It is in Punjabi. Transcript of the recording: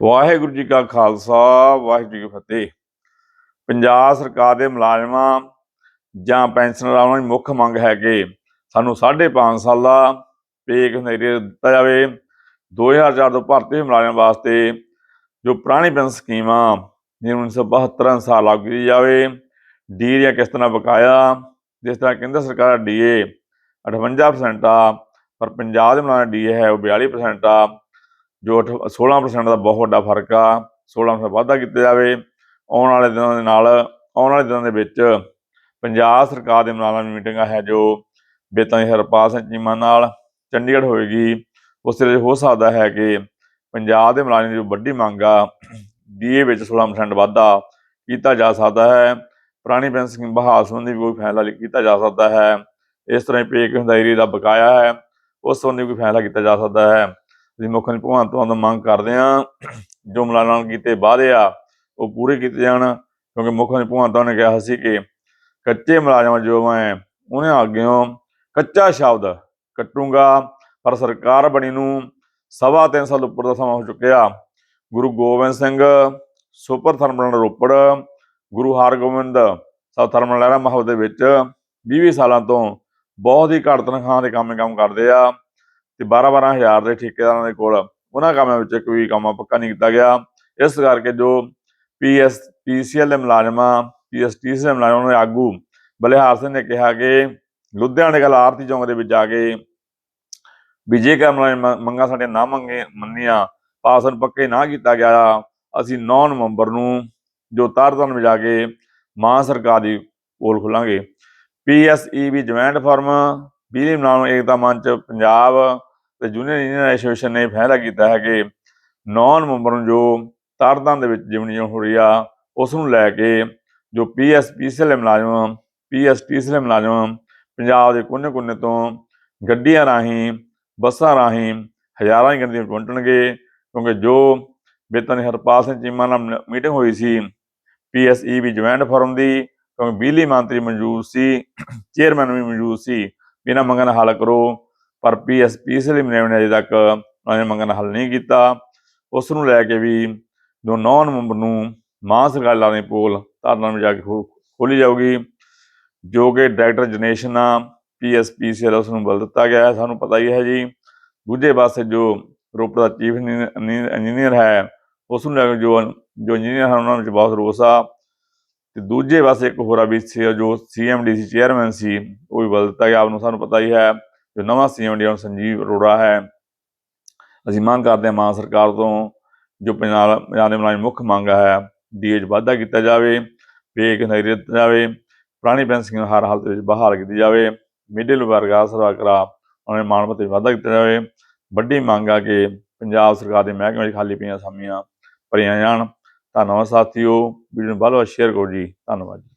ਵਾਹਿਗੁਰੂ ਜੀ ਕਾ ਖਾਲਸਾ, ਵਾਹਿਗੁਰੂ ਜੀ ਕੀ ਫਤਿਹ। ਪੰਜਾਬ ਸਰਕਾਰ ਦੇ ਮੁਲਾਜ਼ਮਾਂ ਜਾਂ ਪੈਨਸ਼ਨਰਾਂ ਦੀ ਮੁੱਖ ਮੰਗ ਹੈ ਕਿ ਸਾਨੂੰ 5.5 ਦਾ ਪੇ ਘਨੇਰੇ ਦਿੱਤਾ ਜਾਵੇ। 2004 ਤੋਂ ਭਰਤੀ ਹੋਏ ਮੁਲਾਜ਼ਮਾਂ ਵਾਸਤੇ ਜੋ ਪੁਰਾਣੀ ਪੈਨਸ਼ਨ ਸਕੀਮ ਆ ਜਿਹਨੂੰ 1972 ਅਨੁਸਾਰ ਲਾਗੂ ਕੀਤੀ ਜਾਵੇ ਡੀ ਦੀਆਂ ਕਿਸ਼ਤਾਂ ਦਾ ਬਕਾਇਆ, ਜਿਸ ਤਰ੍ਹਾਂ ਕੇਂਦਰ ਸਰਕਾਰ ਦਾ ਡੀਏ 58% ਆ, ਪਰ ਪੰਜਾਬ ਦੇ ਮੁਲਾਜ਼ਮ ਡੀਏ ਹੈ ਉਹ 42% ਆ। ਜੋ ਅਠ- 16% ਦਾ ਬਹੁਤ ਵੱਡਾ ਫ਼ਰਕ ਆ 16% ਵਾਧਾ ਕੀਤਾ ਜਾਵੇ, ਆਉਣ ਵਾਲੇ ਦਿਨਾਂ ਦੇ ਨਾਲ, ਆਉਣ ਵਾਲੇ ਦਿਨਾਂ ਦੇ ਵਿੱਚ ਪੰਜਾਬ ਸਰਕਾਰ ਦੇ ਮੁਲਾਜ਼ਮਾਂ ਦੀ ਮੀਟਿੰਗ ਹੈ ਜੋ ਬੇਤਾਂ ਦੀ ਹਰਪਾਲ ਸਿੰਘ ਚੀਮਾ ਨਾਲ ਚੰਡੀਗੜ੍ਹ ਹੋਏਗੀ। ਉਸ ਦੇ ਹੋ ਸਕਦਾ ਹੈ ਕਿ ਪੰਜਾਬ ਦੇ ਮੁਲਾਜ਼ਮਾਂ ਦੀ ਜੋ ਵੱਡੀ ਮੰਗ ਆ ਡੀਏ ਵਿੱਚ 16% ਵਾਧਾ ਕੀਤਾ ਜਾ ਸਕਦਾ ਹੈ। ਪੁਰਾਣੀ ਪੈਨਸ਼ਨ ਬਹਾਲ ਸੰਬੰਧੀ ਵੀ ਕੋਈ ਫੈਸਲਾ ਲਿ- ਕੀਤਾ ਜਾ ਸਕਦਾ ਹੈ। ਇਸ ਤਰ੍ਹਾਂ ਹੀ ਪੇਕ ਹੰਦਾਇਰੀ ਦਾ ਬਕਾਇਆ ਹੈ, ਉਸ ਸੰਬੰਧੀ ਕੋਈ ਫੈਸਲਾ ਕੀਤਾ ਜਾ ਸਕਦਾ ਹੈ। ਅਸੀਂ ਮੁੱਖ ਮੰਤਰੀ ਭਗਵੰਤ ਮਾਨ ਤੋਂ ਮੰਗ ਕਰਦੇ ਹਾਂ, ਜੋ ਮੁਲਾਜ਼ਮਾਂ ਨੂੰ ਕੀਤੇ ਵਾਅਦੇ ਆ, ਉਹ ਪੂਰੇ ਕੀਤੇ ਜਾਣ, ਕਿਉਂਕਿ ਮੁੱਖ ਮੰਤਰੀ ਭਗਵੰਤ ਮਾਨ ਨੇ ਕਿਹਾ ਸੀ ਕਿ ਕੱਚੇ ਮੁਲਾਜ਼ਮਾਂ ਜੋ ਮੈਂ ਉਹਨੇ ਅੱਗਿਓਂ ਕੱਚਾ ਸ਼ਬਦ ਕੱਟੂਗਾ, ਪਰ ਸਰਕਾਰ ਬਣੀ ਨੂੰ ਸਵਾ ਤਿੰਨ ਸਾਲ ਉੱਪਰ ਦਾ ਸਮਾਂ ਹੋ ਚੁੱਕਿਆ। Guru Gobind Singh, super thermal Ropar, Guru Hargobind Sahib thermal Lehra Mahal ਦੇ ਵਿੱਚ 20 ਸਾਲਾਂ ਤੋਂ ਬਹੁਤ ਹੀ ਘੱਟ ਤਨਖਾਹ ਦੇ ਕੰਮ ਕੰਮ ਕਰਦੇ ਆ। ਤੇ 12 ਹਜ਼ਾਰ ਦੇ ਠੇਕੇਦਾਰਾਂ ਦੇ ਕੋਲ ਉਹਨਾਂ ਕੰਮਾਂ ਵਿੱਚ ਕੋਈ ਕੰਮ ਪੱਕਾ ਨਹੀਂ ਕੀਤਾ ਗਿਆ। ਇਸ ਕਰਕੇ ਜੋ ਪੀਐਸ ਪੀਸੀਐਲ ਦੇ ਮੁਲਾਜ਼ਮਾਂ ਪੀਐਸਟੀਸੀ ਦੇ ਮੁਲਾਜ਼ਮਾਂ ਦੇ ਆਗੂ ਬਲਿਹਾਰ ਸਿੰਘ ਨੇ ਕਿਹਾ ਕਿ ਲੁਧਿਆਣੇ ਕਲ ਆਰਤੀ ਚੌਂਕ ਦੇ ਵਿੱਚ ਜਾ ਕੇ ਵੀ ਜੇਕਰ ਮੁਲਾਜ਼ਮ ਮੰਗਾਂ ਸਾਡੇ ਨਾ ਮੰਗੇ, ਮੰਨੀਆਂ ਪਾਸਨ ਪੱਕੇ ਨਾ ਕੀਤਾ ਗਿਆ, ਅਸੀਂ 9 ਨਵੰਬਰ ਨੂੰ ਜੋ ਤਰਨਤਾਰਨ ਵਿੱਚ ਜਾ ਕੇ ਮਾਂ ਸਰਕਾਰ ਦੀ ਪੋਲ ਖੋਲਾਂਗੇ। ਪੀਐਸਈਬੀ ਜੁਆਇੰਟ ਫਾਰਮ, ਬਿਜਲੀ ਮੁਲਾਜ਼ਮ ਏਕਤਾ ਮੰਚ, ਪੰਜਾਬ ਤੇ ਜੂਨੀਅਰ ਇੰਜੀਨੀਅਰ ਐਸੋਸੀਏਸ਼ਨ ਨੇ ਫੈਸਲਾ ਕੀਤਾ ਹੈ ਕਿ 9 ਨਵੰਬਰ ਨੂੰ ਜੋ ਤਰਨਤਾਰਨ ਦੇ ਵਿੱਚ ਜਿਮਨੀ ਹੋ ਰਹੀ ਆ ਉਸ ਨੂੰ ਲੈ ਕੇ ਜੋ ਪੀਐਸਪੀਸੀਐਲ ਦੇ ਮੁਲਾਜ਼ਮ ਪੀਐਸਟੀਸੀ ਦੇ ਮੁਲਾਜ਼ਮ ਪੰਜਾਬ ਦੇ ਕੋਨੇ-ਕੋਨੇ ਤੋਂ ਗੱਡੀਆਂ ਰਾਹੀਂ, ਬੱਸਾਂ ਰਾਹੀਂ ਹਜ਼ਾਰਾਂ ਹੀ ਗਿਣਤੀ ਵਿੱਚ ਪਹੁੰਚਣਗੇ ਕਿਉਂਕਿ ਜੋ ਬੇਤਨ ਹਰਪਾਲ ਸਿੰਘ ਚੀਮਾ ਨਾਲ ਮੀਟਿੰਗ ਹੋਈ ਸੀ ਪੀਐਸਈਬੀ ਜੁਆਇੰਟ ਫੋਰਮ ਦੀ, ਕਿਉਂਕਿ ਬਿਜਲੀ ਮੰਤਰੀ ਮੌਜੂਦ ਸੀ ਚੇਅਰਮੈਨ ਵੀ ਮੌਜੂਦ ਸੀ ਇਹਨਾਂ ਮੰਗਾਂ ਦਾ ਹੱਲ ਕਰੋ ਪਰ ਪੀਐਸਪੀਸੀਐਲ ਮੁਲਾਜ਼ਮ ਨੇ ਅਜੇ ਤੱਕ ਉਹਨਾਂ ਨੇ ਮੰਗਣ ਦਾ ਹੱਲ ਨਹੀਂ ਕੀਤਾ। ਉਸ ਨੂੰ ਲੈ ਕੇ ਵੀ ਜੋ 9 ਨਵੰਬਰ ਨੂੰ ਮਾਂ ਸਰਕਾਰ ਲਾਣੇ ਪੋਲ ਧਰਨਾ ਵਿੱਚ ਜਾ ਕੇ ਖੋ- ਖੋਲੀ ਜਾਊਗੀ, ਜੋ ਕਿ ਡਾਇਰੈਕਟਰ ਜਨੇਸ਼ਨ ਆ ਪੀਐਸਪੀਸੀਐਲ ਉਸ ਨੂੰ ਬਦਲ ਦਿੱਤਾ ਗਿਆ ਹੈ, ਸਾਨੂੰ ਪਤਾ ਹੀ ਹੈ ਜੀ। ਦੂਜੇ ਪਾਸੇ ਜੋ ਰੋਪੜ ਦਾ ਚੀਫ ਇੰਜੀਨੀਅਰ ਹੈ ਉਸ ਨੂੰ ਲੈ ਕੇ ਜੋ ਜੋ ਇੰਜੀਨੀਅਰ ਹਨ, ਉਹਨਾਂ ਵਿੱਚ ਬਹੁਤ ਰੋਸ ਆ। ਤੇ ਦੂਜੇ ਪਾਸੇ ਇੱਕ ਹੋਰ ਆ ਵੀ ਸੀ- ਜੋ ਸੀਐਮਡੀਸੀ ਚੇਅਰਮੈਨ ਸੀ, ਉਹ ਵੀ ਬਦਲ ਦਿੱਤਾ ਗਿਆ, ਆਪ ਨੂੰ ਸਾਨੂੰ ਪਤਾ ਹੀ ਹੈ। ਜੋ ਨਵਾਂ ਸੀਐਮਡੀ ਹੁਣ ਸੰਜੀਵ ਅਰੋੜਾ ਹੈ, ਅਸੀਂ ਮੰਗ ਕਰਦੇ ਹਾਂ ਮਾਨ ਸਰਕਾਰ ਤੋਂ, ਜੋ ਪੰਜਾਬ ਪੰਜਾਬ ਦੇ ਮੁਲਾਜ਼ਮ ਮੁੱਖ ਮੰਗ ਹੈ ਡੀਏ 'ਚ ਵਾਧਾ ਕੀਤਾ ਜਾਵੇ ਪੇ ਘਨੇਰੇ ਦਿੱਤਾ ਜਾਵੇ, ਪੁਰਾਣੀ ਪੈਨਸ਼ਨ ਸਕੀਮ ਹਰ ਹਾਲਤ ਵਿੱਚ ਬਹਾਲ ਕੀਤੀ ਜਾਵੇ ਮਿਡਲ ਵਰਗ ਸਰਵਾ ਕਰਾ, ਉਹਨਾਂ ਦੇ ਮਾਣ ਭੱਤੇ ਵਾਧਾ ਕੀਤਾ ਜਾਵੇ। ਵੱਡੀ ਮੰਗ ਆ ਕਿ ਪੰਜਾਬ ਸਰਕਾਰ ਦੇ ਮਹਿਕਮੇ ਵਿੱਚ ਖਾਲੀ ਪਈਆਂ ਅਸਾਮੀਆਂ ਭਰੀਆਂ ਜਾਣ। ਧੰਨਵਾਦ ਸਾਥੀਓ, ਵੀਡੀਓ ਨੂੰ ਵੱਧ ਵੱਧ ਸ਼ੇਅਰ ਕਰੋ ਜੀ। ਧੰਨਵਾਦ ਜੀ।